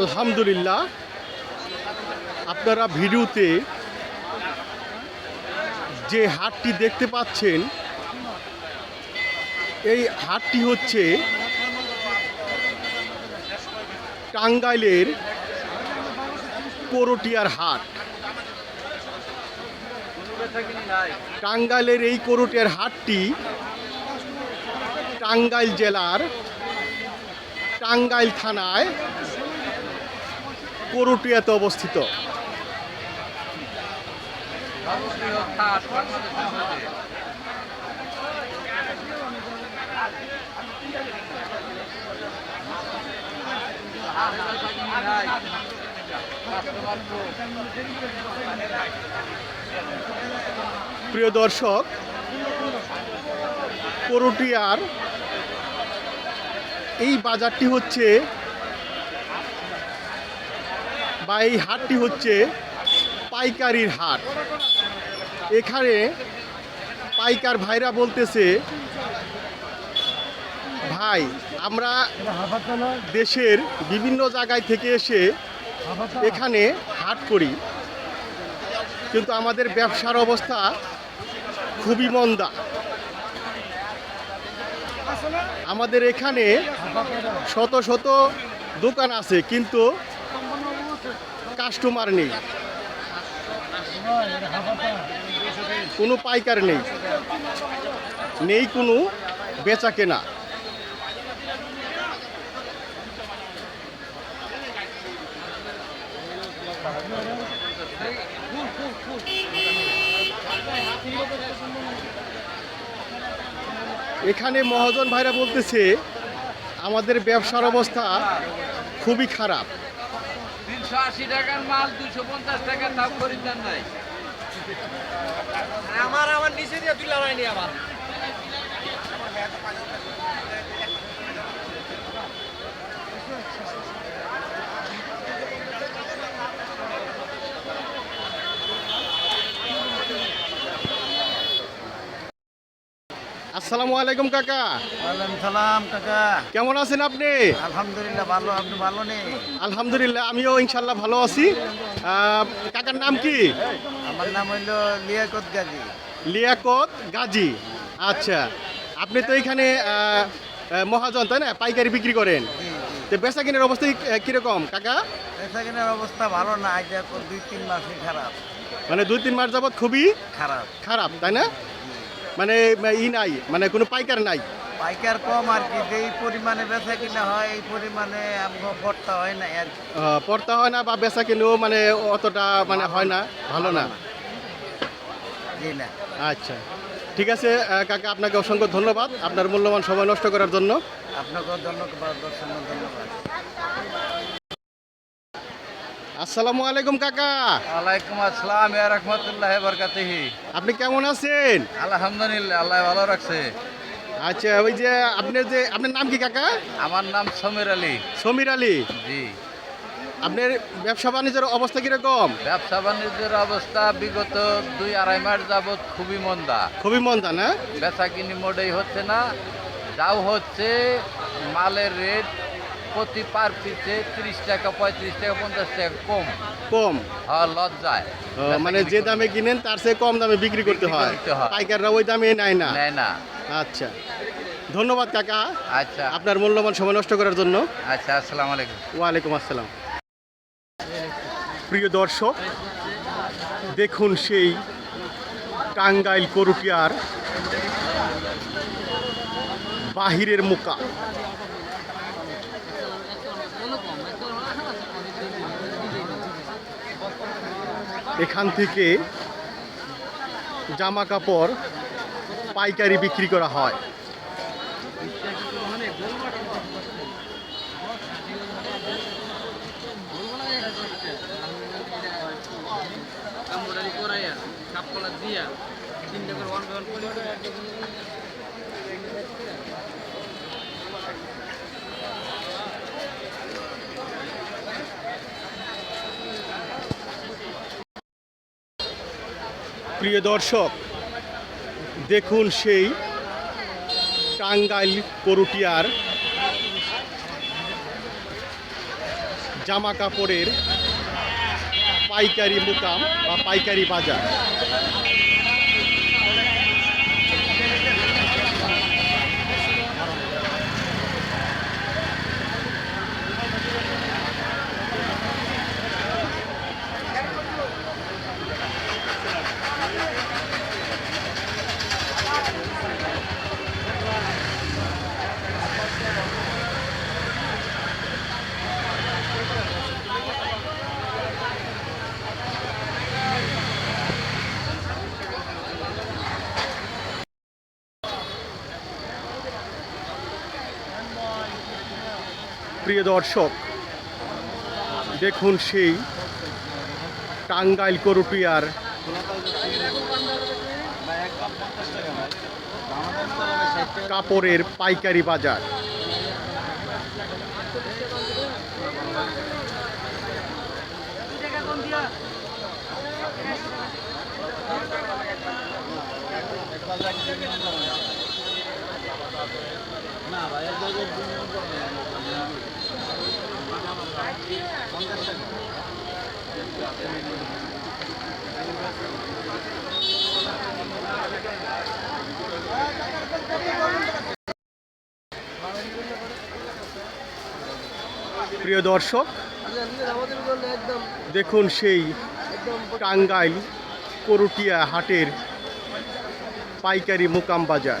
আলহামদুলিল্লাহ। আপনারা ভিডিওতে যে হাটটি দেখতে পাচ্ছেন, এই হাটটি হচ্ছে টাঙ্গাইলের করটিয়ার হাট। টাঙ্গাইলের এই করটিয়ার হাটটি টাঙ্গাইল জেলার টাঙ্গাইল থানায় করটিয়াতে অবস্থিত। প্রিয় দর্শক করটিয়ার এই বাজারটি হচ্ছে বা এই হাটটি হচ্ছে পাইকারির হাট। এখানে পাইকার ভাইরা বলতেছে, ভাই, আমরা দেশের বিভিন্ন জায়গায় থেকে এসে এখানে হাট করি। কিন্তু আমাদের ব্যবসার অবস্থা খুবই মন্দা। আমাদের এখানে শত শত দোকান আছে, কিন্তু কাস্টমার নেই। কোনো পাইকার নেই। নেই কোনো বেচা কেনা। এখানে মহাজন ভাইরা বলতেছে, আমাদের ব্যবসার অবস্থা খুবই খারাপ। তিনশো আশি টাকার মাল দুশো পঞ্চাশ টাকার দাম খরিদ্দার নাই। আমার আমার নিচে দিয়ে তুলে হয়নি আমার আসসালামু আলাইকুম কাকা। সালাম কাকা। কেমন আছেন আপনি? আলহামদুলিল্লাহ ভালো। আপনি ভালো নেই আলহামদুলিল্লাহ আমিও ইনশাল্লাহ ভালো আছি। কাকার নাম কি? আমার নাম হইল লিয়াকত গাজী। লিয়াকত গাজী। আচ্ছা আপনি তো এখানে মহাজন তাই না? পাইকারি বিক্রি করেন। তো বেচা কিনের অবস্থা কীরকম কাকা? বেচাকেনার অবস্থা ভালো না দুই তিন মাসই খারাপ। মানে দুই তিন মাস যাবৎ খুবই খারাপ। খারাপ তাই না? মানে ই নাই মানে কোনো পাইকার নাই। পাইকার কম আর কি যেই পরিমাণে বেচা কিনা হয় এই পরিমাণে আমগো পড়তা হয় না আর পড়তে হয় না বা বেচা কিনেও মানে অতটা মানে হয় না ভালো না। জি না। আচ্ছা ঠিক আছে কাকা আপনাকে অসংখ্য ধন্যবাদ। আপনার মূল্যবান সময় নষ্ট করার জন্য। আপনাকেও ধন্যবাদ ধন্যবাদ। আসসালামু আলাইকুম কাকা। ওয়ালাইকুম আসসালাম ইয়া রহমতুল্লাহ বরকাতিহি। আপনি কেমন আছেন? আলহামদুলিল্লাহ আল্লাহ ভালো রাখছে। আচ্ছা ওই যে আপনার যে আপনার নাম কি কাকা? আমার নাম সমীর আলী। সমীর আলী। জি। আপনার ব্যবসা বাণিজ্যের অবস্থা কীরকম? ব্যবসা বাণিজ্যের অবস্থা বিগত দুই আড়াই মাস যাবৎ খুবই মন্দা। খুবই মন্দা না? বেচা কিনি মোটেই হচ্ছে না যাও হচ্ছে মালের রেট প্রতি পার পিসে তিরিশ টাকা পঁয়ত্রিশ টাকা পঞ্চাশ টাকা কম। কম। হ্যাঁ লজ্জায়। মানে যে দামে কিনেন তার চেয়ে কম দামে বিক্রি করতে হয়। পাইকাররা ওই দামে নেয় না। নেয় না। আচ্ছা। ধন্যবাদ কাকা। আচ্ছা। আপনার মূল্যবান সময় নষ্ট করার জন্য। আচ্ছা আসসালামু আলাইকুম। ওয়ালাইকুম আসসালাম। প্রিয় দর্শক দেখুন সেই টাঙ্গাইল করুটিয়ার বাহিরের মুকা এখান থেকে জামা কাপড় পাইকারি বিক্রি করা হয়। দিয়া তিনটা করে প্রিয় দর্শক দেখুন সেই টাঙ্গাইল করুটিয়ার জামা কাপড়ের পাইকারি মুকাম বা পাইকারি বাজার। প্রিয় দর্শক দেখুন সেই টাঙ্গাইল করুটিয়ার কাপড়ের পাইকারি বাজার। প্রিয় দর্শক দেখুন সেই টাঙ্গাইল করুটিয়া হাটের পাইকারি মোকাম বাজার।